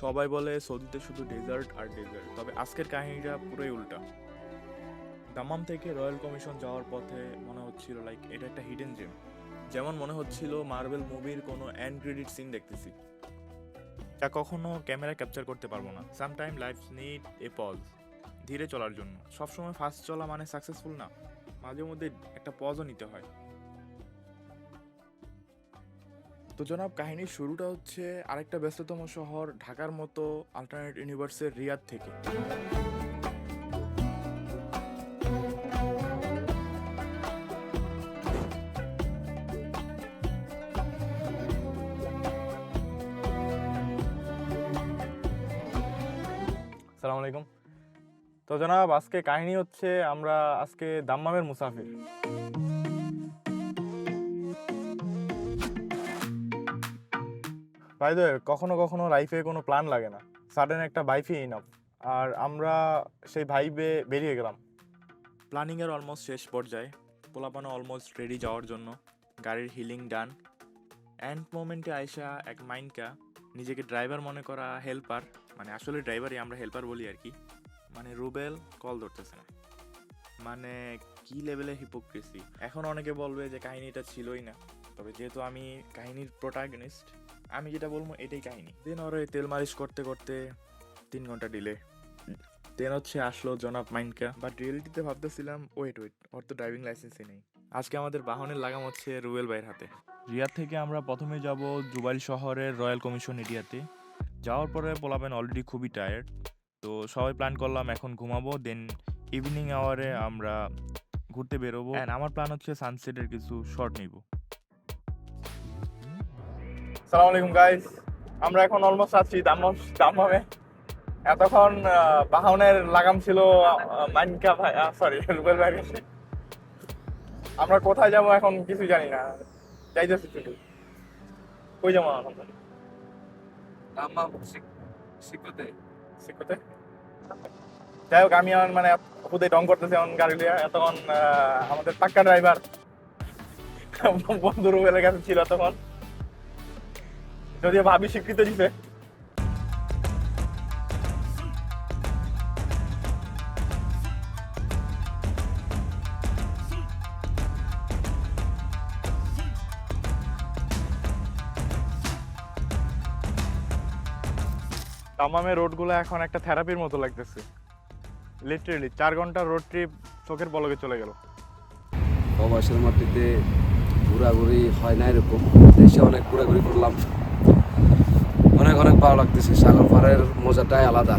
সবাই বলে সৌদিতে শুধু ডেজার্ট আর ডেজার্ট তবে আজকের কাহিনীটা পুরোই উল্টা। দামাম থেকে রয়্যাল কমিশন যাওয়ার পথে মনে হচ্ছিল লাইক এটা একটা হিডেন জেম যেমন মনে হচ্ছিল মার্বেল মুভির কোনো অ্যান্ড ক্রেডিট সিন দেখতেছি। যা কখনো ক্যামেরা ক্যাপচার করতে পারব না। Sometime life need a pause ধীরে চলার জন্য। সবসময় ফাস্ট চলা মানে সাকসেসফুল না। মাঝে মধ্যে একটা পজও নিতে হয়। তো জনাব, কাহিনীর শুরুটা হচ্ছে আরেকটা ব্যস্ততম শহর ঢাকার মতো আল্টারনেট ইউনিভার্সের রিয়াদ থেকে। সালাম আলাইকুম। তো জনাব, আজকে কাহিনী হচ্ছে আমরা, আজকে দাম্মামের মুসাফির। বাই দ্য কখনো কখনো লাইফে কোনো প্ল্যান লাগে না। সাডেন একটা বাইফে ইনাফ আর আমরা সেই ভাইবে বেরিয়ে গেলাম। প্ল্যানিংয়ের অলমোস্ট শেষ পর্যায়ে, পোলাপানো অলমোস্ট রেডি যাওয়ার জন্য, গাড়ির হিলিং ডান অ্যান্ড মোমেন্টে আয়সা এক মাইন্ডকা নিজেকে ড্রাইভার মনে করা হেল্পার মানে আসলে ড্রাইভারই আমরা হেল্পার বলি আর কি মানে রুবেল কল ধরতেছে না। মানে কি লেভেলের হিপোক্রেসি এখন অনেকে বলবে যে কাহিনীটা ছিলই না। তবে যেহেতু আমি কাহিনীর প্রোটাগনিস্ট আমি যেটা বলব, এটাই কাহিনী। দেন ওরে তেল মালিশ করতে করতে তিন ঘণ্টা ডিলে দেন হচ্ছে আসলো জনাব মাইন্ডকা বাট রিয়েলিটিতে ভাবতেছিলাম ওয়েট ওয়েট ওর তো ড্রাইভিং লাইসেন্সই নেই। আজকে আমাদের বাহনের লাগাম হচ্ছে রুয়েল ভাইয়ের হাতে। রিয়াদ থেকে আমরা প্রথমে যাব জুবাইল শহরের রয়্যাল কমিশন এরিয়াতে। যাওয়ার পরে পোলাবেন অলরেডি খুবই টায়ার্ড তো সবাই প্ল্যান করলাম এখন ঘুমাবো দেন ইভিনিং আওয়ারে আমরা ঘুরতে বেরোবো। অ্যান্ড আমার প্ল্যান হচ্ছে সানসেটের কিছু শর্ট নিব। সালাম আলাইকুম গাইস আমরা এখন অলমোস্ট আছি দাম্মাম দাম্মামে এতক্ষণ বাহনের লাগাম ছিল মাইনকা ভাই সরি রুবেল ভাই। আমরা কোথায় যাব এখন কিছু জানি না। যাইতেছি শুধু কই যাব এখন সিকুতে যাই হোক আমি এখন মানে খুদে ডং করতেছি এখন গাড়ি লিয়ে এতক্ষণ আমাদের পাক্কা ড্রাইভার বন্ধু রুবেলের কাছে ছিল তখন যদিও ভাবি স্বীকৃত দিছে তামামের রোডগুলো এখন একটা থেরাপির মতো লাগতেছে। লিটারেলি চার ঘণ্টা রোড ট্রিপ চোখের পলকে চলে গেল। প্রবাসের মাটিতে ঘোরাঘুরি হয় না এরকম। দেশে অনেক ঘোরাঘুরি করলাম। ভালো লাগতেছে সাগর পাড়ের মজাটাই আলাদা।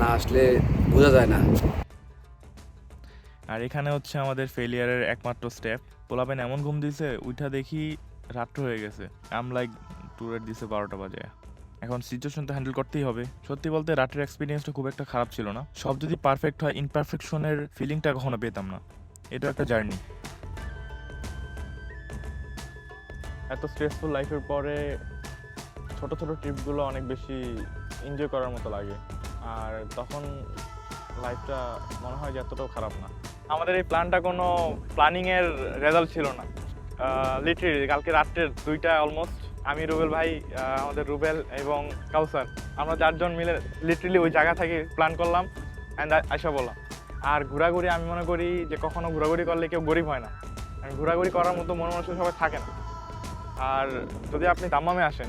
না আসলে বোঝা যায় না। আর এখানে হচ্ছে আমাদের ফেলিয়ারের একমাত্র স্টেপ পোলাপেন এমন ঘুম দিছে উঠা দেখি রাত্র হয়ে গেছে। আম লাইক ট্যুরের দিছে বারোটা বাজে। এখন সিচুয়েশন তো হ্যান্ডেল করতেই হবে। সত্যি বলতে রাতের এক্সপিরিয়েন্সটা খুব একটা খারাপ ছিল না। সব যদি পারফেক্ট হয় ইনপারফেকশনের ফিলিংটা কখনো পেতাম না। এটা একটা জার্নি এত স্ট্রেসফুল লাইফের পরে ছোট ছোট ট্রিপগুলো অনেক বেশি এনজয় করার মতো লাগে। আর তখন লাইফটা মনে হয় যে এতটাও খারাপ না। আমাদের এই প্ল্যানটা কোনো প্ল্যানিংয়ের রেজাল্ট ছিল না। লিটারেলি কালকে রাত্রের দুইটা অলমোস্ট আমি, রুবেল ভাই আমাদের রুবেল এবং কাউসার। আমরা চারজন মিলে লিটারেলি ওই জায়গা থেকে প্ল্যান করলাম অ্যান্ড আশা বললাম। আর ঘোরাঘুরি আমি মনে করি যে কখনো ঘোরাঘুরি করলে কেউ গরিব হয় না। ঘোরাঘুরি করার মতো মন মানুষের সবাই থাকে না। আর যদি আপনি দাম্মামে আসেন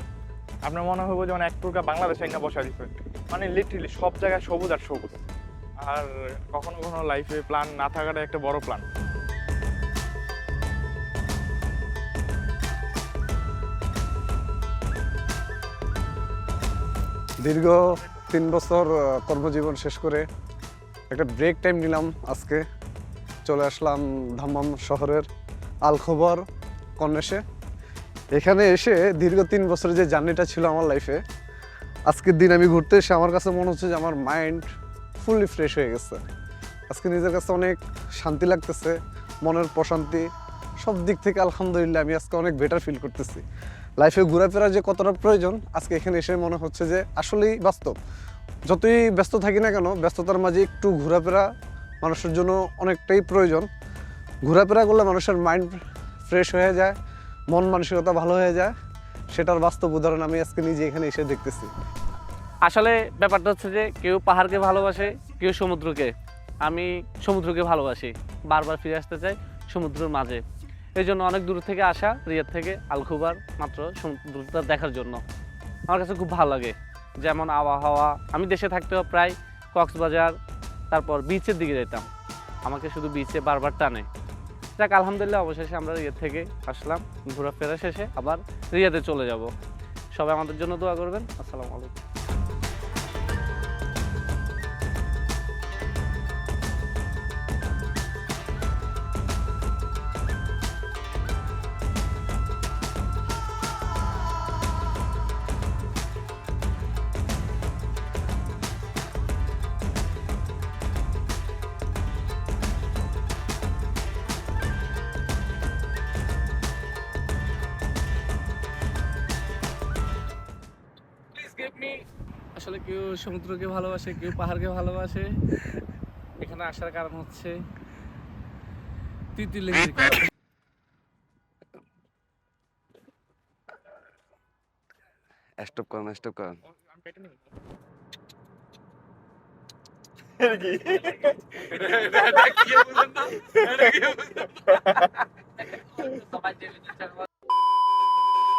আপনার মনে হবে যে মানে এক প্রকার বাংলাদেশে একটা বসা দিচ্ছে মানে লিটারেলি সব জায়গায় সবুজ আর সবুজ। আর কখনো কখনো লাইফে প্ল্যান না থাকাটা একটা বড় প্ল্যান দীর্ঘ তিন বছর কর্মজীবন শেষ করে একটা ব্রেক টাইম নিলাম আজকে। চলে আসলাম ধাম্মাম শহরের আলখবর কন্যাসে এখানে এসে দীর্ঘ তিন বছরের যে জার্নিটা ছিল আমার লাইফে আজকের দিন আমি ঘুরতে এসে আমার কাছে মনে হচ্ছে যে আমার মাইন্ড ফুললি ফ্রেশ হয়ে গেছে। আজকে নিজের কাছে অনেক শান্তি লাগতেছে, মনের প্রশান্তি, সব দিক থেকে আলহামদুলিল্লাহ আমি আজকে অনেক বেটার ফিল করতেছি। লাইফে ঘোরাফেরা যে কতটা প্রয়োজন, আজকে এখানে এসে মনে হচ্ছে যে আসলেই বাস্তব। যতই ব্যস্ত থাকি না কেন, ব্যস্ততার মাঝে একটু ঘোরাফেরা মানুষের জন্য অনেকটাই প্রয়োজন। ঘোরাফেরা করলে মানুষের মাইন্ড ফ্রেশ হয়ে যায় মন মানসিকতা ভালো হয়ে যায়, সেটার বাস্তব উদাহরণ আমি আজকে নিজে এখানে এসে দেখতেছি। আসলে ব্যাপারটা হচ্ছে যে, কেউ পাহাড়কে ভালোবাসে, কেউ সমুদ্রকে। আমি সমুদ্রকে ভালোবাসি, বারবার ফিরে আসতে চাই সমুদ্রের মাঝে। এই জন্য অনেক দূর থেকে আসা, রিয়াদ থেকে আলখুবার মাত্র সমুদ্রটা দেখার জন্য। আমার কাছে খুব ভালো লাগে, যেমন আবহাওয়া। আমি দেশে থাকতেও প্রায় কক্সবাজার, তারপর বিচের দিকে যেতাম। আমাকে শুধু বিচে বারবার টানে। যাক, আলহামদুলিল্লাহ, অবশেষে আমরা রিয়াদ থেকে আসলাম, ঘোরাফেরা শেষে আবার রিয়াতে চলে যাব। সবাই আমাদের জন্য দোয়া করবেন। আসসালামু আলাইকুম। আসলে কেউ সমুদ্রকে ভালোবাসে কেউ পাহাড়কে ভালোবাসে এখানে আসার কারণ হচ্ছে তিতিলের কারণে। স্টপ করেন স্টপ করেন যে বিদেশে